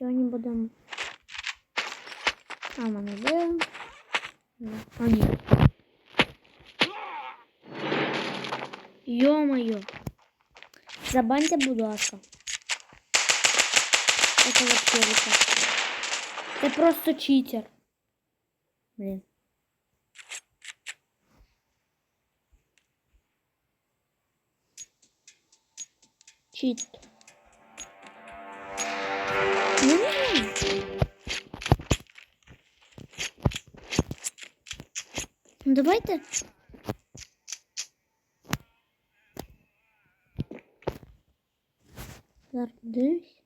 Сьогодні будемо. А, мене є. А, ні. Йо-моє. Забаньте, будь ласка. Это вообще лиха. Це просто читер. Блін. Чит. Ну, Давайте. Зараз дивись.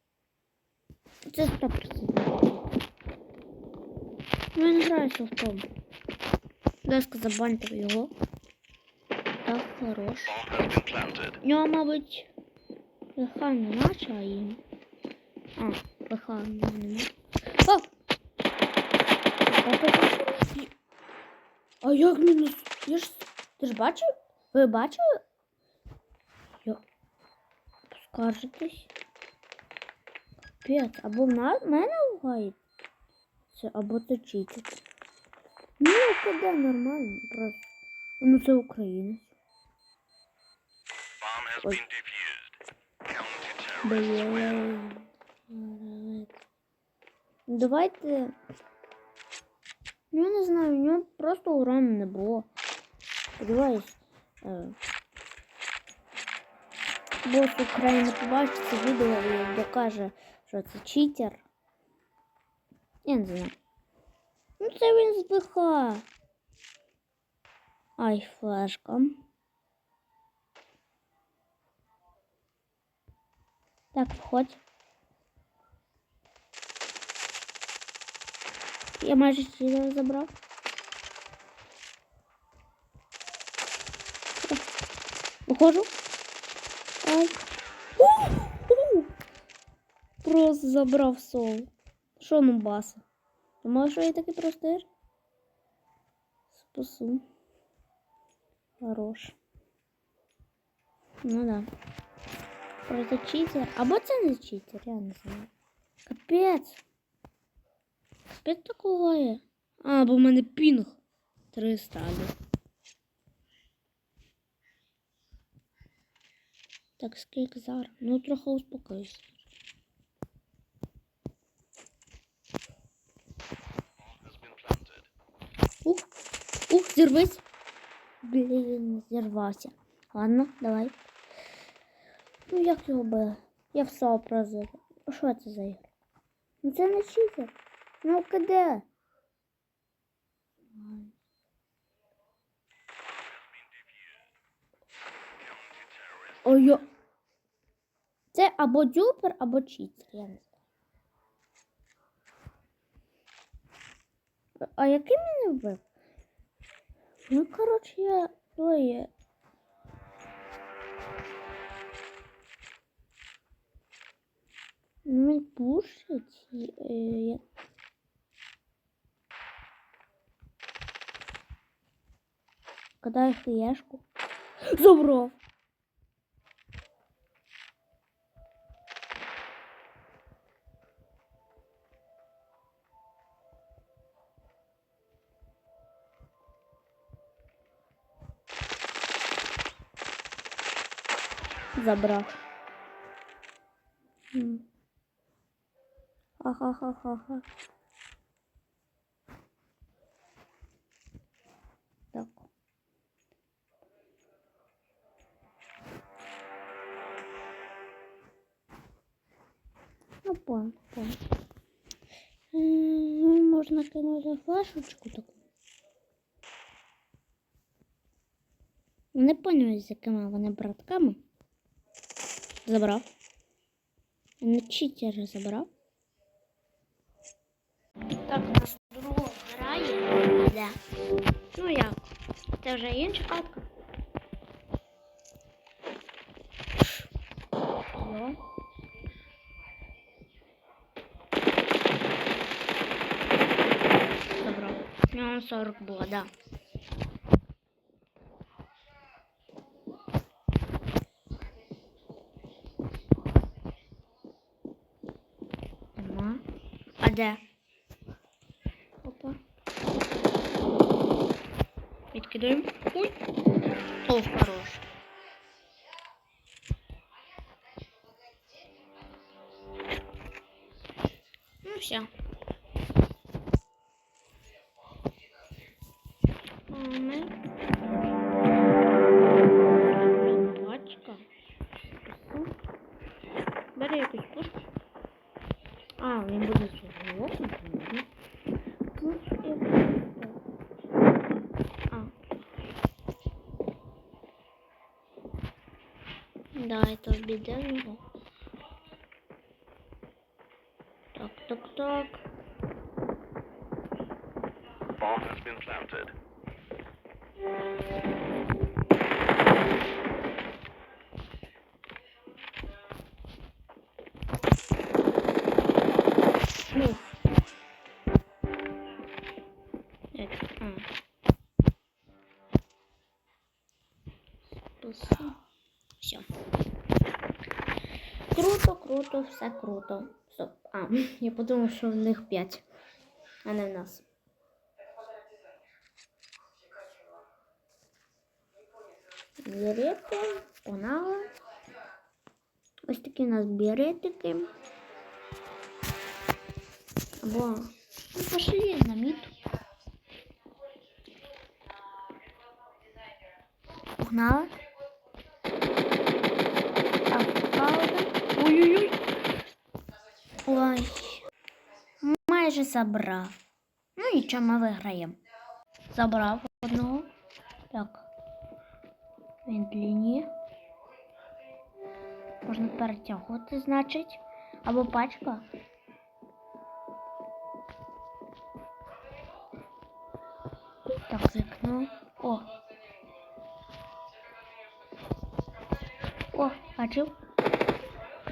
Це 100%. Ну, я не граюся в тому. Будь ласка, забаньте його. Так, хорош. Bomb has been planted. У нього, мабуть, ПХ не наче, а їм. А, ПХ нема. О! А як мінус? Я ж... Ти ж бачив? Ви бачили? Я... Скаржитесь? Капець, або на... мене лгає? Це, або читер. Ну, куди нормально, просто. Ну, це українець. Ой. Блін. Давайте. Ну, я не знаю, у нього просто урону не було. Сподіваюсь. Е... Бос України побачить це відео і докаже, що це читер. Я не знаю. Ну це він збиха. Ай, флешка. Так, входь. Я майже сюди забрав. Виходжу. Ай. У-ху! Просто забрав сол. Що ну баса? Думала, що я такий простий? Спасу. Хорош. Ну да. Просто читер. Або це не читер, я не знаю. Капець. Капець такого є. А, бо в мене пінг 300. але. Так, скільки зараз? Ну, трохи planted. Ух, ух, зірвись. Блін, зірвався. Ладно, давай. Ну як його би? Я все прозив. Що це за ігра? Ну це не читер. Ну куди? Ой, йо. Це або дюпер, або читер, я не знаю. А який мене вбив? Ну, коротше, я той. Ну, він пушить. я- Кидаю фієшку. Забрав. М. Ха-ха-ха-ха-ха. Ну, понял, понял. М, Можна кинути флешечку таку. Не поняв, з якими вони братками. Забрав. Не читера забрав. Так, у нас друга грає. Да. Ну як? Це вже інша катка. Йо. Забрав. У нього 40 було, да. Нема. де? Опа. Відкидаємо. Ой. О, хорош. Ну все. Давай то обійдемо його. Так, так, так. Bomb has been planted. Ну. Это, а. Все. Круто, все круто. Стоп. А, я подумав, що в них 5, а не в нас. Берети, погнали. Ось такі у нас беретики. Або ну, пошли на мід. Погнали. Так, пауза. Ой-ой-ой. Ой. Майже забрав. Ну нічого, ми виграємо. Забрав одного. Так. Він длинні. Можна перетягувати, значить. Або пачка. Так, вікно. О. О, бачив?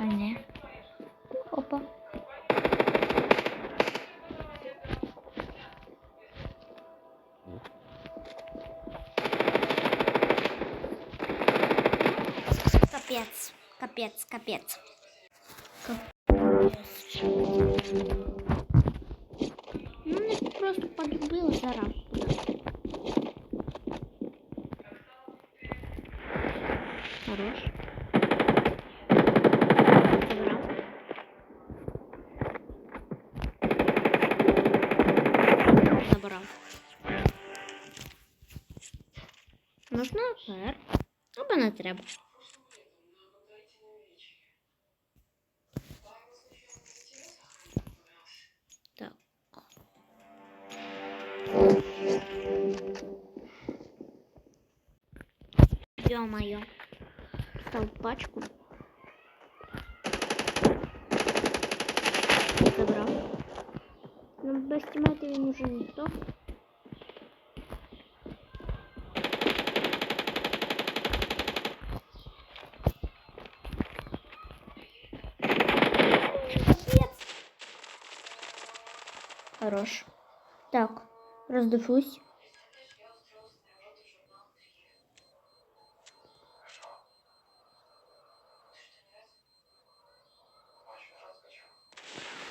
А. Опа. Капец, капец, капец. Капец. Ну, просто полюбила зараз. Пер. Або не треба. Так. Ё-моё. Стал пачку. Забрал. Ну, без тиммейта він уже ніхто. Капец. Хорош. Так, роздивлюсь.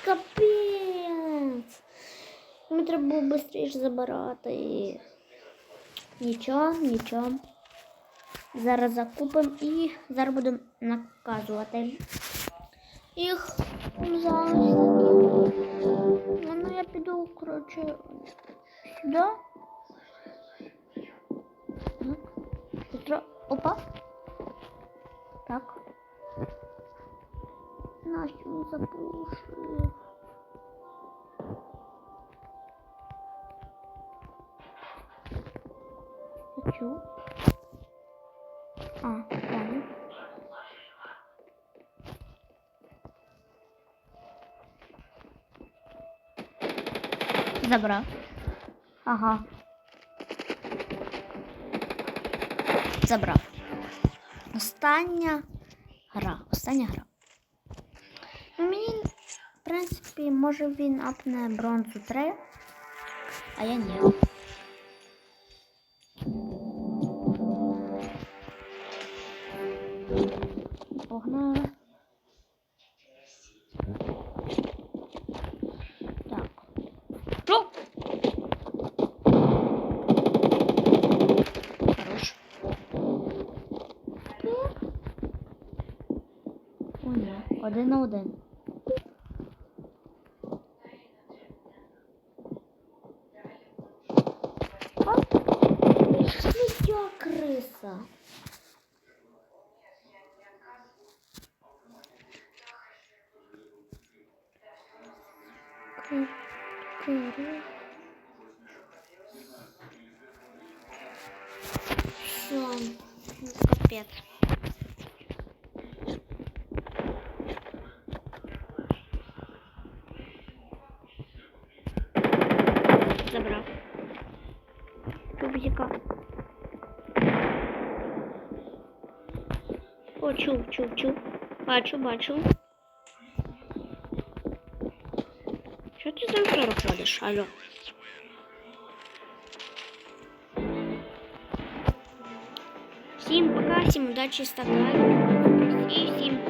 Капець. Мені треба було швидше забирати. Нічого, нічого. Зараз закупимо і зараз будемо наказувати. Їх зараз. Я піду, коротше, сюди. Так. Петро. Опа. Так. Настю не запушив. Забрав. Ага. Забрав. Остання гра. Остання гра. Ну, мені, в принципі, може він апне бронзу 3, а я ні. Один на один. Ну криса. Ну, капец. О, чув, чув, чув. Бачу, бачу. Що ти за 40 ходиш? Алло. Всім пока, всім удачі, ставте лайк. І всім пока.